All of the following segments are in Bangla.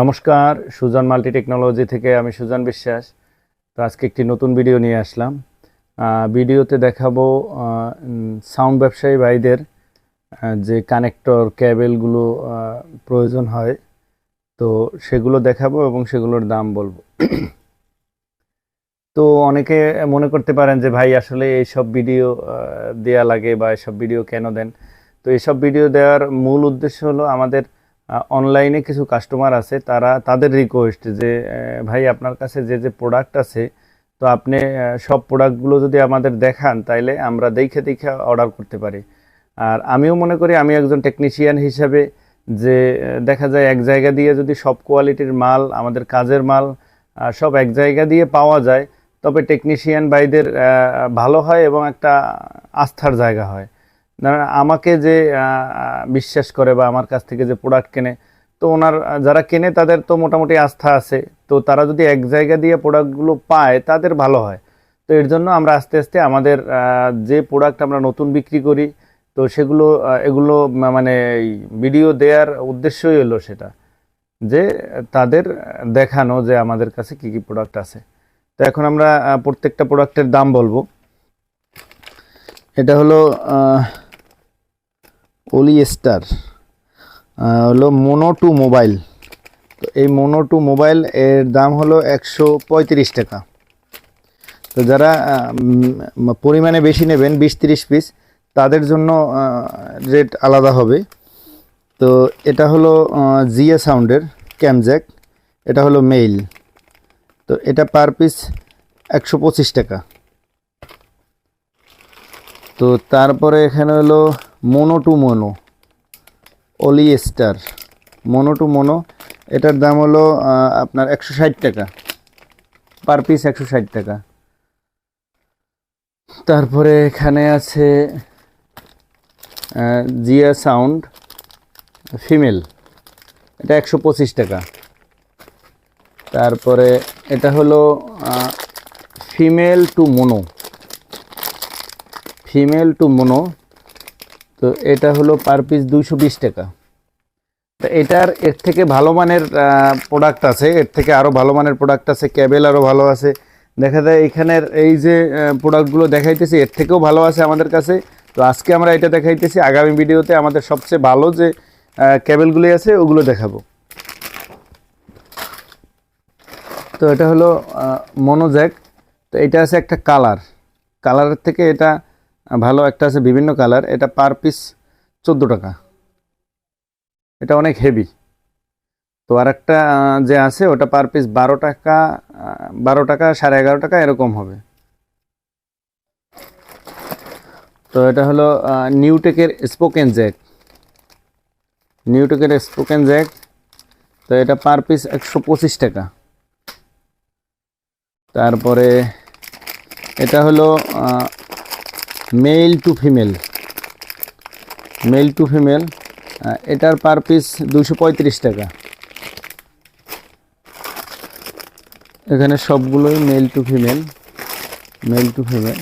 নমস্কার, সুজন মাল্টি টেকনোলজি থেকে আমি সুজন বিশ্বাস। তো আজকে একটি নতুন ভিডিও নিয়ে আসলাম। ভিডিওতে দেখাবো সাউন্ড ব্যবসায়ী ভাইদের যে কানেক্টর, ক্যাবেলগুলো প্রয়োজন হয়। তো সেগুলো দেখাবো এবং সেগুলোর দাম বলব। তো অনেকে মনে করতে পারেন যে, ভাই, আসলে এইসব ভিডিও দেয়া লাগে বা এসব ভিডিও কেন দেন? তো এইসব ভিডিও দেওয়ার মূল উদ্দেশ্য হলো আমাদের অনলাইনে কিছু কাস্টমার আছে, তারা তাদের রিকোয়েস্ট যে ভাই আপনার কাছে যে যে প্রোডাক্ট আছে, তো আপনি সব প্রোডাক্টগুলো যদি আমাদের দেখান, তাইলে আমরা দেখে দেখে অর্ডার করতে পারি। আর আমিও মনে করি, আমি একজন টেকনিশিয়ান হিসাবে যে দেখা যায় এক জায়গা দিয়ে যদি সব কোয়ালিটির মাল, আমাদের কাজের মাল সব এক জায়গা দিয়ে পাওয়া যায়, তবে টেকনিশিয়ান বাইদের ভালো হয় এবং একটা আস্থার জায়গা হয়। আমাকে যে বিশ্বাস করে বা আমার কাছ থেকে যে প্রোডাক্ট কেনে, তো ওনার, যারা কেনে তাদের তো মোটামুটি আস্থা আছে। তো তারা যদি এক জায়গা দিয়ে প্রোডাক্টগুলো পায়, তাদের ভালো হয়। তো এর জন্য আমরা আস্তে আস্তে আমাদের যে প্রোডাক্ট আমরা নতুন বিক্রি করি, তো সেগুলো এগুলো মানে ভিডিও দেওয়ার উদ্দেশ্যই হলো সেটা। যে তাদের দেখানো যে আমাদের কাছে কি কি প্রোডাক্ট আছে। তো এখন আমরা প্রত্যেকটা প্রোডাক্টের দাম বলব। এটা হলো আহ, হলো মোনো টু মোবাইল। তো এই মোনো টু মোবাইল এর দাম হলো একশো পঁয়ত্রিশ টাকা। তো যারা পরিমাণে বেশি নেবেন বিশ তিরিশ পিস তাদের জন্য রেট আলাদা হবে। তো এটা হলো জিএ সাউন্ডের ক্যামজ্যাক এটা হলো মেইল। তো এটা পার পিস একশো পঁচিশ টাকা। তো তারপরে এখানে হলো মোনো টু মোনো অলিয়েস্টার মোনো টু মোনো, এটার দাম হলো আপনার একশো ষাট টাকা। পার পিস একশো ষাট টাকা। তারপরে এখানে আছে জিয়া সাউন্ড, ফিমেল। এটা একশো পঁচিশ টাকা। তারপরে এটা হলো female to mono. Female to mono তো এটা হলো পার পিস দুইশো বিশ টাকা। তো এটার এর থেকে ভালো মানের প্রোডাক্ট আছে, এর থেকে আরও ভালো মানের প্রোডাক্ট আছে ক্যাবেল আরও ভালো আছে। দেখা যায় এখানের এই যে প্রোডাক্টগুলো দেখাইতেছি, এর থেকেও ভালো আছে আমাদের কাছে। তো আজকে আমরা এটা দেখাইতেছি, আগামী ভিডিওতে আমাদের সবচেয়ে ভালো যে ক্যাবেলগুলি আছে, ওগুলো দেখাবো। তো এটা হলো মনোজ্যাক তো এটা আছে একটা কালার কালারের থেকে এটা ভালো একটা আছে, বিভিন্ন কালার। এটা পার পিস চোদ্দ টাকা। এটা অনেক হেভি তো আর একটা যে আছে, ওটা পার পিস বারো টাকা বারো টাকা, সাড়ে এগারো টাকা, এরকম হবে। তো এটা হলো নিউটেকের স্পোকেন জ্যাক নিউটেকের স্পোকেন জ্যাক তো এটা পার পিস একশো পঁচিশ টাকা। তারপরে, এটা হলো male to female male to female এটার পার পিস দুশো টাকা। এখানে সবগুলোই male to female male to female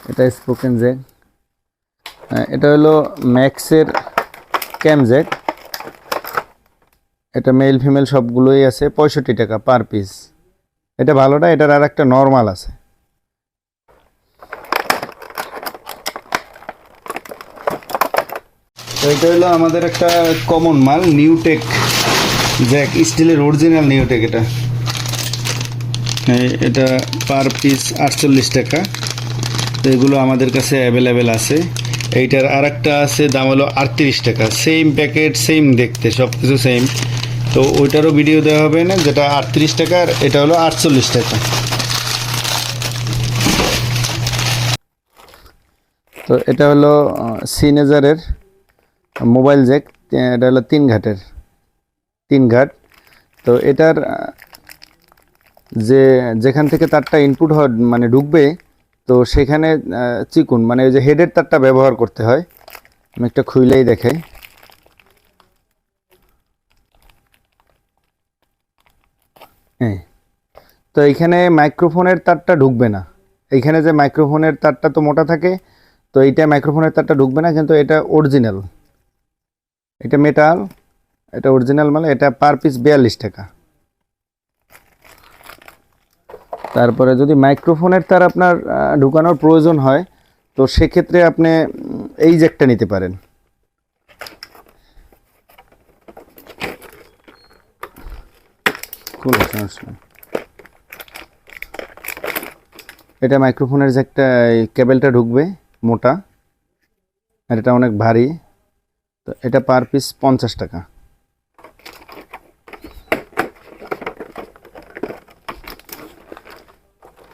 এটা স্পোকেন জ্যাক এটা হলো ম্যাক্সের ক্যাম জ্যাক এটা মেল ফিমেল সবগুলোই আছে, পঁয়ষট্টি টাকা পার পিস এটা ভালোটা, এটার আর একটা নর্মাল আছে। তো এটা হলো আমাদের একটা কমন মাল নিউটেক জ্যাক স্টিলের অরিজিনাল নিউটেক এটা। এটা পার পিস আটচল্লিশ টাকা। তো এগুলো আমাদের কাছে অ্যাভেলেবেল আছে। এইটার আর একটা আছে, দাম হলো আটত্রিশ টাকা। সেম প্যাকেট সেম দেখতে সব কিছু সেম তো ওইটারও ভিডিও দেওয়া হবে না, যেটা আটত্রিশ টাকার এটা হলো আটচল্লিশ টাকা। তো এটা হলো সিনেজারের মোবাইল জ্যাক এটা হলো তিন ঘাটের, তিন ঘাট। তো এটার যে যেখান থেকে তারটা ইনপুট হয় মানে ঢুকবে, তো সেখানে চিকুন মানে ওই যে হেডের তারটা ব্যবহার করতে হয়। আমি একটা খুইলেই দেখাই। হ্যাঁ। তো এইখানে মাইক্রোফোনের তারটা ঢুকবে না। এইখানে যে মাইক্রোফোনের তারটা তো মোটা থাকে, তো এইটা মাইক্রোফোনের তারটা ঢুকবে না, কিন্তু এটা অরিজিনাল এটা মেটাল এটা অরিজিনাল মাল, এটা পার পিস বিয়াল্লিশ টাকা। তারপরে যদি মাইক্রোফোনের তার আপনার ঢুকানোর প্রয়োজন হয়, তো সেক্ষেত্রে আপনি এই জ্যাকটা নিতে পারেন। এটা মাইক্রোফোনের যে একটা কেবেলটা ঢুকবে, মোটা। আর এটা অনেক ভারী। তো এটা পার পিস পঞ্চাশ টাকা।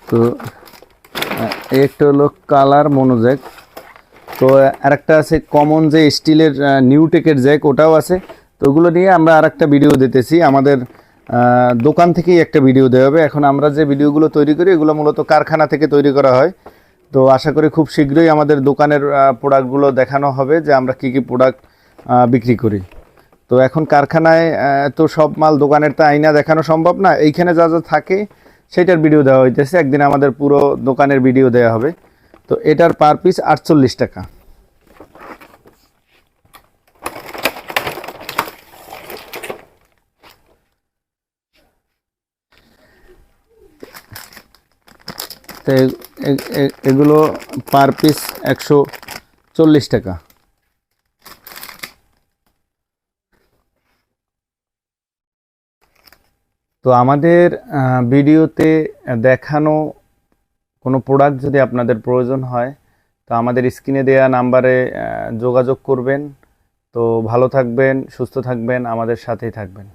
তো একটা হলো কালার মনোজ্যাক তো, আরেকটা আছে কমন যে স্টিলের নিউটেকের জ্যাক ওটাও আছে। তো ওগুলো নিয়ে আমরা আরেকটা ভিডিও দিতেছি। আমাদের দোকান থেকেই একটা ভিডিও দেওয়া হবে। এখন আমরা যে ভিডিওগুলো তৈরি করি, এগুলো মূলত কারখানা থেকে তৈরি করা হয়। তো আশা করি খুব শীঘ্রই আমাদের দোকানের প্রোডাক্টগুলো দেখানো হবে যে আমরা কি কি প্রোডাক্ট বিক্রি করি। তো এখন কারখানায় তো সব মাল দোকানের তো আইনা দেখানো সম্ভব না, এইখানে যা যা থাকে সেটার ভিডিও দেওয়া হইতেছে। একদিন আমাদের পুরো দোকানের ভিডিও দেওয়া হবে। তো এটার পার পিস আটচল্লিশ টাকা। তো এগুলো পার পিস একশো চল্লিশ টাকা। তো আমাদের ভিডিওতে দেখানো কোনো প্রোডাক্ট যদি আপনাদের প্রয়োজন হয়, তো আমাদের স্ক্রিনে দেয়া নাম্বারে যোগাযোগ করবেন। তো ভালো থাকবেন, সুস্থ থাকবেন, আমাদের সাথেই থাকবেন।